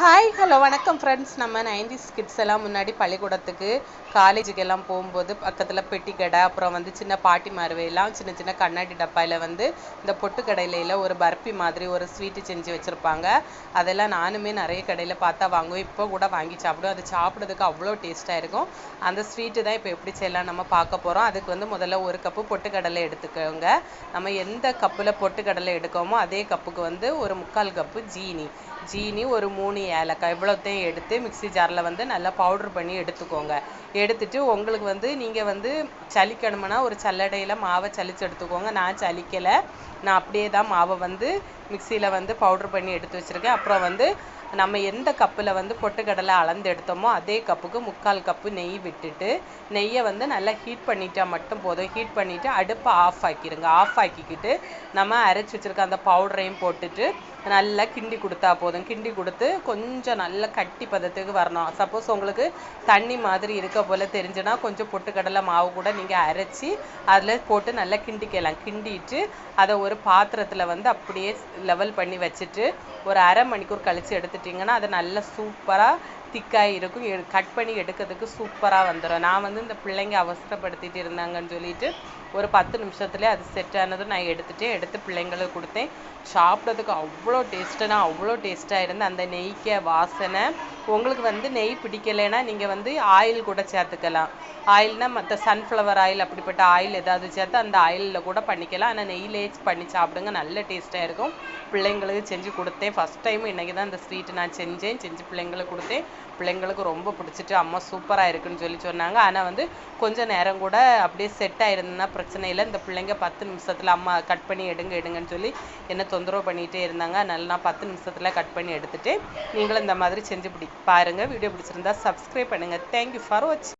Hi hello வணக்கம் friends நம்ம nineties kids எல்லாம் முன்னாடி பள்ளிக்கூடத்துக்கு காலேஜுக்கு எல்லாம் போகும்போது பக்கத்தில் பெட்டி கடை அப்புறம் வந்து சின்ன பாட்டி மாறுவையெல்லாம் சின்ன சின்ன கண்ணாடி டப்பாயில் வந்து இந்த பொட்டு கடையில ஒரு பர்பி மாதிரி ஒரு ஸ்வீட்டு செஞ்சு வச்சுருப்பாங்க. அதெல்லாம் நானுமே நிறைய கடையில் பார்த்தா வாங்குவேன். இப்போ கூட வாங்கி சாப்பிடுவோம் அது சாப்பிட்றதுக்கு அவ்வளோ டேஸ்ட்டாக இருக்கும். அந்த ஸ்வீட்டு தான் இப்போ எப்படி செய்யலாம் நம்ம பார்க்க போகிறோம் அதுக்கு வந்து முதல்ல ஒரு கப்பு பொட்டு கடலை எடுத்துக்கோங்க. நம்ம எந்த கப்பில் பொட்டு கடலை எடுக்கோமோ அதே கப்புக்கு வந்து ஒரு முக்கால் கப்பு ஜீனி. ஜீனி ஒரு மூணு ஏலக்காய் இவ்வளோத்தையும் எடுத்து மிக்ஸி ஜாரில் வந்து நல்லா பவுட்ரு பண்ணி எடுத்துக்கோங்க. எடுத்துட்டு உங்களுக்கு வந்து நீங்கள் வந்து சலிக்கணும்னா ஒரு சல்லடையில் மாவை சலிச்சு எடுத்துக்கோங்க. நான் சலிக்கலை நான் அப்படியே தான் மாவை வந்து மிக்சியில் வந்து பவுட்ரு பண்ணி எடுத்து வச்சுருக்கேன். அப்புறம் வந்து நம்ம எந்த கப்பில் வந்து பொட்டுக்கடலை அளந்து எடுத்தோமோ அதே கப்புக்கு முக்கால் கப்பு நெய் விட்டுட்டு நெய்யை வந்து நல்லா ஹீட் பண்ணிட்டா மட்டும் போதும். ஹீட் பண்ணிவிட்டு அடுப்பை ஆஃப் ஆக்கிடுங்க ஆஃப் ஆக்கிக்கிட்டு நம்ம அரைச்சி வச்சுருக்க அந்த பவுடரையும் போட்டுட்டு நல்லா கிண்டி கொடுத்தா போதும். கிண்டி கொடுத்து கொஞ்சம் நல்ல கட்டி பதத்துக்கு வரணும். சப்போஸ் உங்களுக்கு தண்ணி மாதிரி இருக்க போல் தெரிஞ்சுன்னா கொஞ்சம் பொட்டுக்கடலை மாவு கூட நீங்கள் அரைச்சி அதில் போட்டு நல்லா கிண்டிக்கலாம். கிண்டிட்டு அதை ஒரு பாத்திரத்தில் வந்து அப்படியே லெவல் பண்ணி வச்சுட்டு ஒரு அரை மணிக்கூர் கழித்து எடுத்துட்டிங்கன்னா அது நல்லா சூப்பராக திக்காக இருக்கும். கட் பண்ணி எடுக்கிறதுக்கு சூப்பராக வந்துடும் நான் வந்து இந்த பிள்ளைங்க அவசரப்படுத்திட்டு இருந்தாங்கன்னு சொல்லிட்டு ஒரு பத்து நிமிஷத்துலேயே அது செட் ஆனதும் நான் எடுத்துகிட்டே எடுத்து பிள்ளைங்களுக்கு கொடுத்தேன். சாப்பிட்றதுக்கு அவ்வளோ டேஸ்ட்டுனா அவ்வளோ டேஸ்ட்டாக இருந்து அந்த நெய்க்க வாசனை. உங்களுக்கு வந்து நெய் பிடிக்கலைன்னா நீங்கள் வந்து ஆயில் கூட சேர்த்துக்கலாம். ஆயில்னால் மற்ற சன்ஃப்ளவர் ஆயில் அப்படிப்பட்ட ஆயில் ஏதாவது சேர்த்து அந்த ஆயிலில் கூட பண்ணிக்கலாம். ஆனால் நெய்யிலே பண்ணி சாப்பிடுங்க. நல்ல டேஸ்ட்டாக இருக்கும். பிள்ளைங்களுக்கு செஞ்சு கொடுத்தேன். ஃபஸ்ட் டைம் இன்றைக்கி தான் இந்த ஸ்வீட்டு நான் செஞ்சேன். செஞ்சு பிள்ளைங்களுக்கு கொடுத்தேன். பிள்ளைங்களுக்கு ரொம்ப பிடிச்சிட்டு அம்மா சூப்பராக இருக்குன்னு சொல்லி சொன்னாங்க. ஆனால் வந்து கொஞ்சம் நேரம் கூட அப்படியே செட் ஆயிருந்ததுன்னா பிரச்சனை இல்லை. இந்த பிள்ளைங்க பத்து நிமிஷத்தில் அம்மா கட் பண்ணி எடுங்க எடுங்கன்னு சொல்லி என்ன தொந்தரவு பண்ணிகிட்டே இருந்தாங்க. அதனால நான் பத்து நிமிஷத்தில் கட் பண்ணி எடுத்துட்டு நீங்களும் இந்த மாதிரி செஞ்சு பிடி பாருங்கள் வீடியோ பிடிச்சிருந்தா சப்ஸ்கிரைப் பண்ணுங்கள் தேங்க்யூ ஃபார் வாட்சிங்